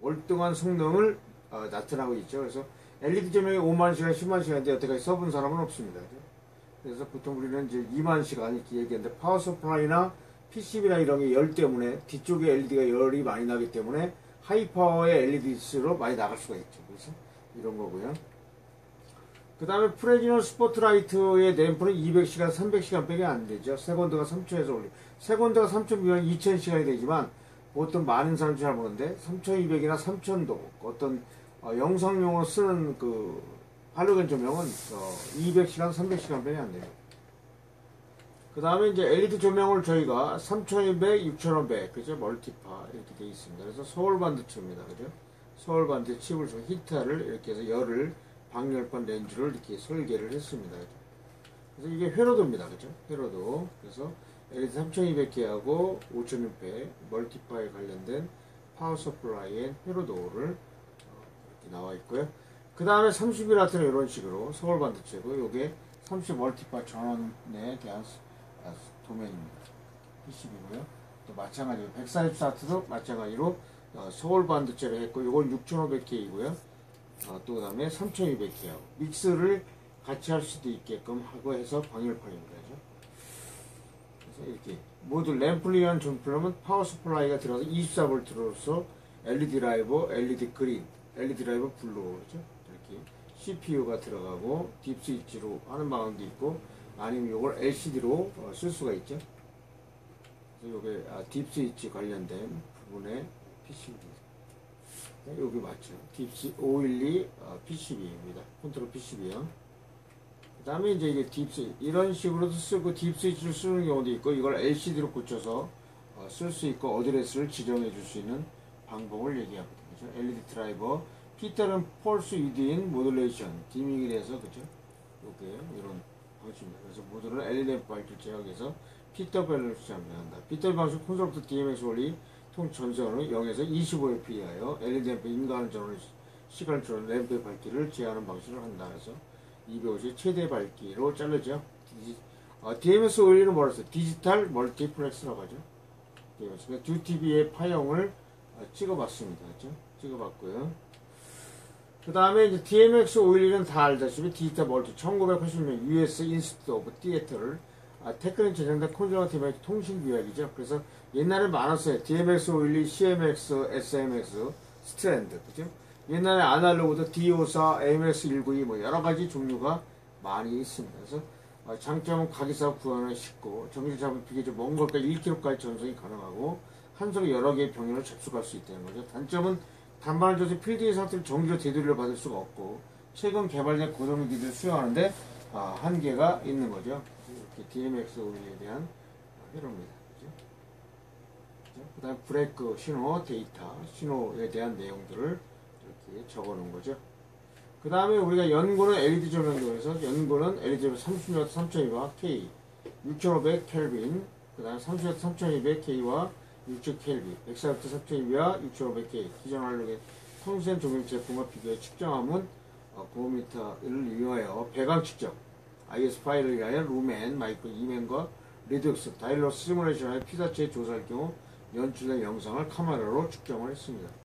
월등한 성능을 어, 나타나고 있죠. 그래서 LED 조명이 5만 시간, 10만 시간인데 여태까지 써본 사람은 없습니다. 그래서 보통 우리는 이제 2만 시간 이렇게 얘기하는데 파워 서플라이나 PCB나 이런 게 열 때문에 뒤쪽에 LED가 열이 많이 나기 때문에 하이 파워의 LED로 많이 나갈 수가 있죠. 그래서 이런 거고요. 그 다음에 프레지널 스포트라이트의 램프는 200시간, 300시간 밖에 안 되죠. 세건드가 3초에서 올리. 세건드가 3초면 2000시간이 되지만 보통 많은 사람들이 잘 모르는데 3200이나 3000도 어떤 어, 영상용으로 쓰는 그 할로겐 조명은 어, 200시간, 300시간 밖에 안 돼요. 그 다음에 이제 LED 조명을 저희가 3200, 6500, 그죠? 멀티파 이렇게 되어 있습니다. 그래서 서울 반도체입니다. 그죠? 서울 반도체 칩을 좀 히터를 이렇게 해서 열을 방열판 렌즈를 이렇게 설계를 했습니다. 그래서 이게 회로도입니다. 그죠? 회로도. 그래서 LED 3200개하고 5600 멀티파에 관련된 파워 서플라이의 회로도를 어, 이렇게 나와 있고요. 그 다음에 31와트는 이런 식으로 서울 반도체고 요게 30 멀티파 전원에 대한 아, 도면입니다. PCB고요. 또 마찬가지로 144와트도 마찬가지로 어, 서울 반도체를 했고 이건 6500K이고요. 어, 또 그 다음에 3200K하고 믹스를 같이 할 수도 있게끔 하고 해서 방열판입니다. 이렇게 모두 위한 전플러면 파워 서플라이가 들어가서 24V로서 LED 라이버, LED 그린, LED 라이버 블루 그죠? 이렇게 CPU가 들어가고 딥 스위치로 하는 방향도 있고 아니면 이걸 LCD로 쓸 수가 있죠. 그래서 이게 아, 딥 스위치 관련된 부분의 PCB입니다. 네, 여기 맞죠. 딥스 512 어, PCB입니다. 컨트롤 PCB요. 그 다음에 이제 이게 딥스 이런 식으로도 쓰고 딥스위치를 쓰는 경우도 있고 이걸 LCD로 고쳐서 어, 쓸수 있고 어드레스를 지정해 줄 수 있는 방법을 얘기하거든요. 그죠? LED 드라이버 피터는 폴스 위드인 모듈레이션 디밍이 돼서 그죠? 요게 이런 방식입니다. 그래서 모듈을 LED 밝기를 제어해서 피터 밸런스 잡는다. 피터 방식 콘솔부터 DMX 원리 통 전선을 0에서 25에 피하여 LED 램프 인간 전원 시간 전원 램프의 밝기를 제한하는 방식을 한다. 그래서 250 최대 밝기로 잘르죠. 디지, 어, DMS 원리는 뭐라 했어요? 디지털 멀티플렉스라고 하죠. 그러니까 2TV의 파형을 어, 찍어봤습니다. 그죠? 찍어봤고요. 그 다음에 이제 DMX 511은 다 알다시피 디지털 멀티 1980년 US 인스티튜트 오브 티에터를 아, 테크닉 제작된 콘저버티브 통신 규약이죠. 그래서 옛날에 많았어요. DMX 512, CMX, SMX, 스트랜드. 그죠? 옛날에 아날로그도 D54, AMX192 뭐 여러 가지 종류가 많이 있습니다. 그래서 어, 장점은 과기사 구현을 쉽고 정밀 잡은 비교적 먼 걸까지 1km까지 전송이 가능하고 한 손에 여러 개의 병력을 접속할 수 있다는 거죠. 단점은 단반을 줘서 필드의 상태를 정기로 되돌려 받을 수가 없고 최근 개발된 고정기기를 수용하는데 아, 한계가 있는 거죠. 이렇게 DMX 오일에 대한 회로입니다. 그 다음 브레이크 신호 데이터, 신호에 대한 내용들을 적어 놓은 거죠. 그 다음에 우리가 연구는 LED 조명도에서 연구는 LED 조명 30W 3200 K, 6500 켈빈, 그 다음에 30W 3200 K와 60 켈빈, 104W 3200와 6500 K, 기존 할로겐 성센 조명 제품과 비교해 측정함은 9m를 이용하여 배관 측정, IS 파일을 위하여 루멘, 마이크로 2맨과 리덕스, 다일러 시뮬레이션의 피사체 조사할 경우 연출된 영상을 카메라로 측정을 했습니다.